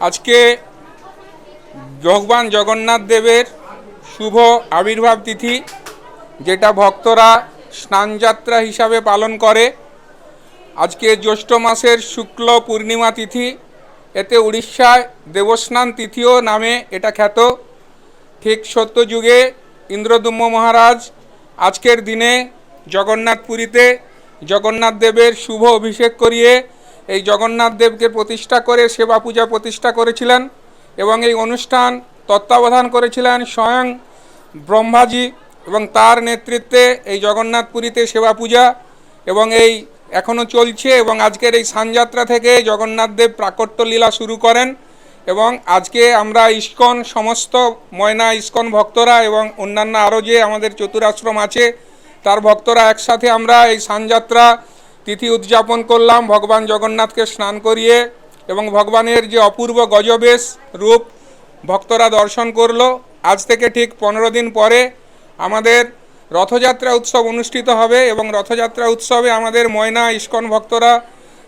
আজকে ভগবান জগন্নাথ দেবের শুভ আবির্ভাব তিথি যেটা ভক্তরা স্নানযাত্রা হিসাবে পালন করে। আজকে জ্যৈষ্ঠ মাসের শুক্ল পূর্ণিমা তিথি। এতে উড়িষ্যায় দেবস্নান তিথিও নামে এটা খ্যাত। ঠিক সত্যযুগে ইন্দ্রদুম্ম মহারাজ আজকের দিনে জগন্নাথ পুরীতে জগন্নাথ দেবের শুভ অভিষেক করিয়ে এই জগন্নাথ দেবকে প্রতিষ্ঠা করে, সেবা পূজা প্রতিষ্ঠা করেছিলেন এবং এই অনুষ্ঠান তত্ত্বাবধান করেছিলেন স্বয়ং ব্রহ্মাজি এবং তার নেতৃত্বে এই জগন্নাথ পুরীতে সেবা পূজা এবং এই এখনও চলছে এবং আজকের এই সানযাত্রা থেকে জগন্নাথদেব প্রাকট্য লীলা শুরু করেন এবং আজকে আমরা ইস্কন সমস্ত ময়না ইস্কন ভক্তরা এবং অন্যান্য আরও যে আমাদের চতুরাশ্রম আছে, তার ভক্তরা একসাথে আমরা এই সানযাত্রা তিথি উদযাপন করলাম। ভগবান জগন্নাথকে স্নান করিয়ে এবং ভগবানের যে অপূর্ব গজবেশ রূপ ভক্তরা দর্শন করল। আজ থেকে ঠিক পনেরো দিন পরে আমাদের রথযাত্রা উৎসব অনুষ্ঠিত হবে এবং রথযাত্রা উৎসবে আমাদের ময়না, ইস্কন ভক্তরা,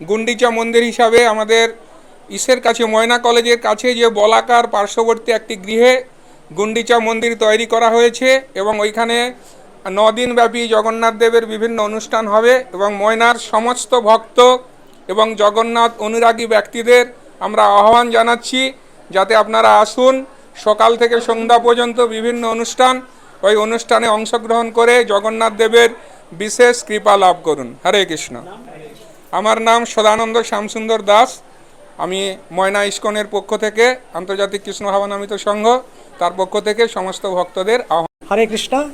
গুন্ডিচা মন্দির হিসাবে আমাদের ইসের কাছে, ময়না কলেজের কাছে যে বলাকার পার্শ্ববর্তী একটি গৃহে গুন্ডিচা মন্দির তৈরি করা হয়েছে এবং ওইখানে নদিনব্যাপী জগন্নাথ দেবের বিভিন্ন অনুষ্ঠান হবে এবং ময়নার সমস্ত ভক্ত এবং জগন্নাথ অনুরাগী ব্যক্তিদের আমরা আহ্বান জানাচ্ছি যাতে আপনারা আসুন। সকাল থেকে সন্ধ্যা পর্যন্ত বিভিন্ন অনুষ্ঠান ওই অনুষ্ঠানে অংশগ্রহণ করে জগন্নাথ দেবের বিশেষ কৃপা লাভ করুন। হরে কৃষ্ণ। আমার নাম সদানন্দ শ্যামসুন্দর দাস। আমি ময়না ইস্কনের পক্ষ থেকে আন্তর্জাতিক কৃষ্ণ ভাবনামিত সংঘ, তার পক্ষ থেকে সমস্ত ভক্তদের আহ্বান। হরে কৃষ্ণ।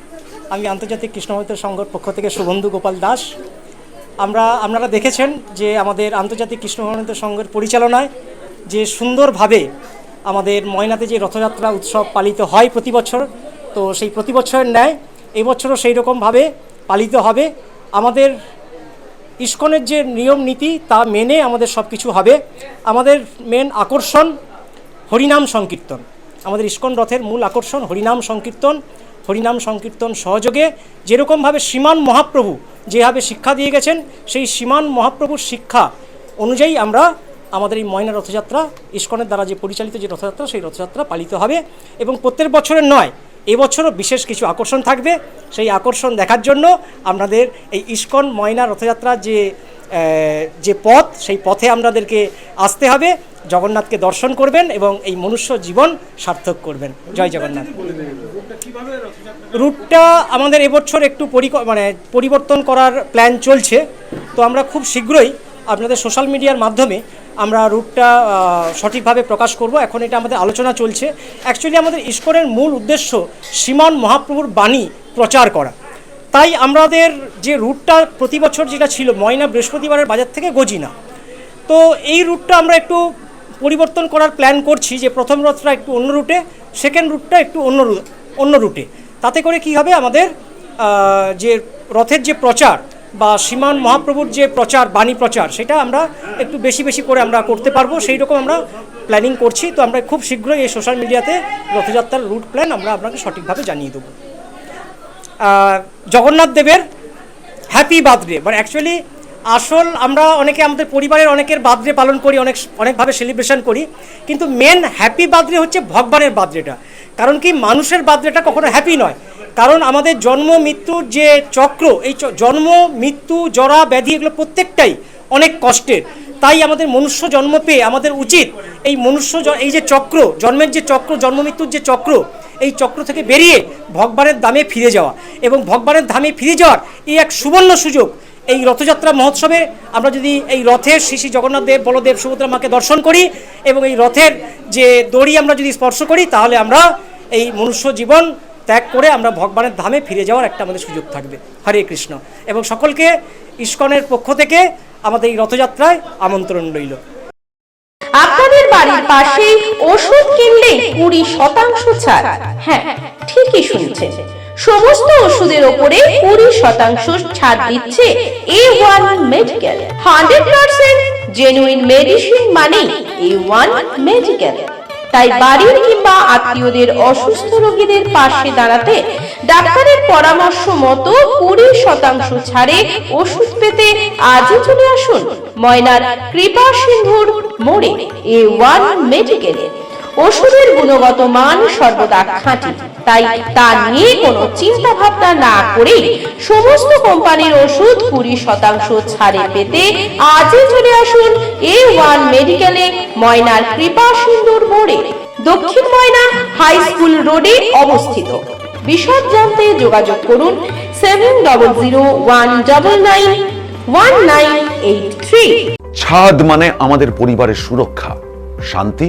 আমি আন্তর্জাতিক কৃষ্ণমৈত্র সংঘর পক্ষ থেকে শুভন্ধু গোপাল দাস। আমরা, আপনারা দেখেছেন যে আমাদের আন্তর্জাতিক কৃষ্ণ কৃষ্ণমৈত্র সংঘের পরিচালনায় যে সুন্দরভাবে আমাদের ময়নাতে যে রথযাত্রা উৎসব পালিত হয় প্রতি বছর তো সেই প্রতি বছরের ন্যায় এবছরও সেই রকমভাবে পালিত হবে। আমাদের ইস্কনের যে নিয়ম নীতি তা মেনে আমাদের সব কিছু হবে। আমাদের মেন আকর্ষণ হরিনাম সংকীর্তন। আমাদের ইস্কন রথের মূল আকর্ষণ হরিনাম সংকীর্তন। হরিনাম সংকীর্তন সহযোগে যেরকমভাবে শ্রীমান মহাপ্রভু যেভাবে শিক্ষা দিয়ে গেছেন, সেই শ্রীমান মহাপ্রভুর শিক্ষা অনুযায়ী আমরা আমাদের এই ময়না রথযাত্রা, ইস্কনের দ্বারা যে পরিচালিত যে রথযাত্রা, সেই রথযাত্রা পালিত হবে। এবং প্রত্যেক বছরের নয় এবছরও বিশেষ কিছু আকর্ষণ থাকবে। সেই আকর্ষণ দেখার জন্য আপনাদের এই ইস্কন ময়না রথযাত্রার যে যে পথ, সেই পথে আপনাদেরকে আসতে হবে। জগন্নাথকে দর্শন করবেন এবং এই মনুষ্য জীবন সার্থক করবেন। জয় জগন্নাথ। রুটটা আমাদের এবছর একটু মানে পরিবর্তন করার প্ল্যান চলছে। তো আমরা খুব শীঘ্রই আপনাদের সোশ্যাল মিডিয়ার মাধ্যমে আমরা রুটটা সঠিকভাবে প্রকাশ করব। এখন এটা আমাদের আলোচনা চলছে। অ্যাকচুয়ালি আমাদের ইস্কনের মূল উদ্দেশ্য শ্রীমান মহাপ্রভুর বাণী প্রচার করা। তাই আমাদের যে রুটটা প্রতি বছর যেটা ছিল, ময়না বৃহস্পতিবারের বাজার থেকে গজিনা। তো এই রুটটা আমরা একটু পরিবর্তন করার প্ল্যান করছি যে প্রথম রথটা একটু অন্য রুটে সেকেন্ড রুটটা একটু অন্য অন্য রুটে। তাতে করে কি হবে আমাদের যে রথের যে প্রচার বা সীমান মহাপ্রভুর যে প্রচার, বাণী প্রচার, সেটা আমরা একটু বেশি বেশি করে আমরা করতে পারব। সেই রকম আমরা প্ল্যানিং করছি। তো আমরা খুব শীঘ্রই এই সোশ্যাল মিডিয়াতে রথযাত্রার রুট প্ল্যান আমরা আপনাকে সঠিকভাবে জানিয়ে দেবো। জগন্নাথ দেবের হ্যাপি বার্থডে মানে অ্যাকচুয়ালি আসল আমরা অনেকে আমাদের পরিবারের অনেকের বার্থডে পালন করি, অনেক, অনেকভাবে সেলিব্রেশন করি। কিন্তু মেন হ্যাপি বার্থডে হচ্ছে ভগবানের বার্থডেটা কারণ কি মানুষের বার্থডেটা কখনো হ্যাপি নয়। কারণ আমাদের জন্ম মৃত্যুর যে চক্র, এই জন্ম, মৃত্যু, জরা, ব্যাধি এগুলো প্রত্যেকটাই অনেক কষ্টের। তাই আমাদের মনুষ্য জন্ম পেয়ে আমাদের উচিত এই মনুষ্য এই যে চক্র, জন্মের যে চক্র, জন্ম, মৃত্যুর যে চক্র, এই চক্র থেকে বেরিয়ে ভগবানের দামে ফিরে যাওয়া এবং ভগবানের ধামে ফিরে যাওয়ার এই এক সুবর্ণ সুযোগ এই রথযাত্রা মহোৎসবে আমরা যদি এই রথের শ্রী শ্রী জগন্নাথ দেব, বলদেব, সুভদ্রা মাকে দর্শন করি এবং এই রথের যে দড়ি আমরা যদি স্পর্শ করি, তাহলে আমরা এই মনুষ্য জীবন ত্যাগ করে আমরা ভগবানের ধামে ফিরে যাওয়ার একটা আমাদের সুযোগ থাকবে। হরে কৃষ্ণ। এবং সকলকে ইস্কনের পক্ষ থেকে আমাদের এই রথযাত্রায় আমন্ত্রণ রইল। আপনাদের বাড়ির পাশে ওষুধ কিনলে কুড়ি শতাংশ ছাড়। হ্যাঁ ঠিকই শুনছেন। সমস্ত ওষুধের ওপরে কুড়ি শতাংশ ছাড় দিচ্ছে A one medical hundred percent genuine medicine মানে এ ওয়ান মেডিকেল তাই বাড়ির কিংবা আত্মীয়দের অসুস্থ রোগীদের পাশে দাঁড়াতে ডাক্তারের পরামর্শ মতো কুড়ি শতাংশ ছাড়ে ওষুধ পেতে আজই চলে আসুন ময়নার কৃপা সিন্ধুর মোড়ে এ ওয়ান মেডিকেলে ওষুধের গুণগত মান সর্বদা খাঁটি। তাই তা নিয়ে কোনো চিন্তা ভাবনা না করে সমস্ত কোম্পানির ওষুধ কুড়ি শতাংশ ছাড়ে পেতে আজই চলে আসুন এ ওয়ান মেডিকেলে ময়নার কৃপা সিন্ধুর মোড়ে। দক্ষিণ ময়না হাই স্কুল রোডে অবস্থিত। বিশদ জানতে যোগাযোগ করুন seven double zero one double nine one nine eight three. ছাদ মানে আমাদের পরিবারের সুরক্ষা, শান্তি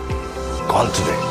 call today.